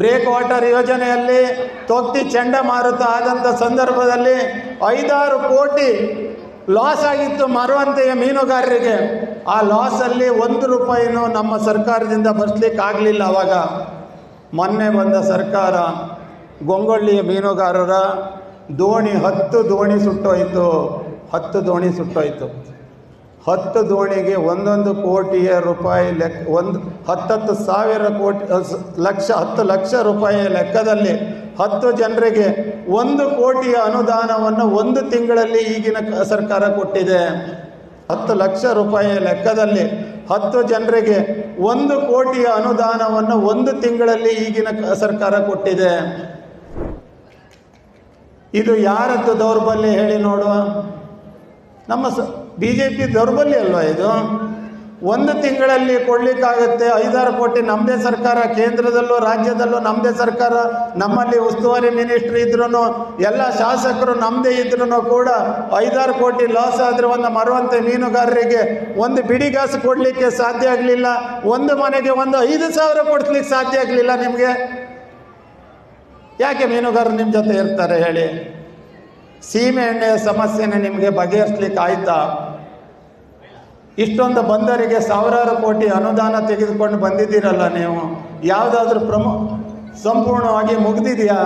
Break water ಯೋಜನೆಯಲ್ಲಿ ತೊಕ್ತಿ ಚಂಡಮಾರುತ ಆದಂಥ ಸಂದರ್ಭದಲ್ಲಿ ಐದಾರು ಕೋಟಿ ಲಾಸ್ ಆಗಿತ್ತು ಮರುವಂತೆಯ ಮೀನುಗಾರರಿಗೆ. ಆ ಲಾಸಲ್ಲಿ ಒಂದು ರೂಪಾಯಿನೂ ನಮ್ಮ ಸರ್ಕಾರದಿಂದ ಬರ್ಸ್ಲಿಕ್ಕೆ ಆಗಲಿಲ್ಲ ಅವಾಗ. ಮೊನ್ನೆ ಬಂದ ಸರ್ಕಾರ ಗೊಂಗೊಳ್ಳಿಯ ಮೀನುಗಾರರ ದೋಣಿ ಹತ್ತು ದೋಣಿ ಸುಟ್ಟೋಯ್ತು. ಹತ್ತು ದೋಣಿ ಸುಟ್ಟೋಯ್ತು. ಹತ್ತು ದೋಣಿಗೆ ಒಂದೊಂದು ಕೋಟಿಯ ರೂಪಾಯಿ ಲೆಕ್ಕ ಒಂದು, ಹತ್ತತ್ತು ಸಾವಿರ ಕೋಟಿ ಲಕ್ಷ, ಹತ್ತು ಲಕ್ಷ ರೂಪಾಯಿಯ ಲೆಕ್ಕದಲ್ಲಿ ಹತ್ತು ಜನರಿಗೆ ಒಂದು ಕೋಟಿಯ ಅನುದಾನವನ್ನು ಒಂದು ತಿಂಗಳಲ್ಲಿ ಈಗಿನ ಸರ್ಕಾರ ಕೊಟ್ಟಿದೆ. ಹತ್ತು ಲಕ್ಷ ರೂಪಾಯಿಯ ಲೆಕ್ಕದಲ್ಲಿ ಹತ್ತು ಜನರಿಗೆ ಒಂದು ಕೋಟಿಯ ಅನುದಾನವನ್ನು ಒಂದು ತಿಂಗಳಲ್ಲಿ ಈಗಿನ ಸರ್ಕಾರ ಕೊಟ್ಟಿದೆ. ಇದು ಯಾರದ್ದು ದೌರ್ಬಲ್ಯ ಹೇಳಿ ನೋಡುವ? ನಮ್ಮ ಸ ಬಿ ಜೆ ಪಿ ದೌರ್ಬಲ್ಯ ಅಲ್ವಾ ಇದು? ಒಂದು ತಿಂಗಳಲ್ಲಿ ಕೊಡ್ಲಿಕ್ಕಾಗತ್ತೆ, ಐದಾರು ಕೋಟಿ ನಮ್ಮದೇ ಸರ್ಕಾರ, ಕೇಂದ್ರದಲ್ಲೂ ರಾಜ್ಯದಲ್ಲೂ ನಮ್ಮದೇ ಸರ್ಕಾರ, ನಮ್ಮಲ್ಲಿ ಉಸ್ತುವಾರಿ ಮಿನಿಸ್ಟ್ರ್ ಇದ್ರೂ ಎಲ್ಲ ಶಾಸಕರು ನಮ್ಮದೇ ಇದ್ರೂ ಕೂಡ ಐದಾರು ಕೋಟಿ ಲಾಸ್ ಆದರೆ ಒಂದು ಮರುವಂತೆ ಮೀನುಗಾರರಿಗೆ ಒಂದು ಬಿಡಿಗಾಸು ಕೊಡಲಿಕ್ಕೆ ಸಾಧ್ಯ ಆಗಲಿಲ್ಲ, ಒಂದು ಮನೆಗೆ ಒಂದು ಐದು ಸಾವಿರ ಕೊಡಿಸ್ಲಿಕ್ಕೆ ಸಾಧ್ಯ ಆಗಲಿಲ್ಲ ನಿಮಗೆ? ಯಾಕೆ ಮೀನುಗಾರರು ನಿಮ್ಮ ಜೊತೆ ಇರ್ತಾರೆ ಹೇಳಿ? ಸೀಮೆ ಎಣ್ಣೆಯ ಸಮಸ್ಯೆನ ನಿಮಗೆ ಬಗೆಹರಿಸ್ಲಿಕ್ಕೆ ಆಯ್ತಾ ಇಷ್ಟೊಂದು ಬಂದರಿಗೆ ಸಾವಿರಾರು ಕೋಟಿ ಅನುದಾನ ತೆಗೆದುಕೊಂಡು ಬಂದಿದ್ದೀರಲ್ಲ ನೀವು? ಯಾವುದಾದ್ರೂ ಪ್ರಮು, ಸಂಪೂರ್ಣವಾಗಿ ಮುಗ್ದಿದೆಯಾ?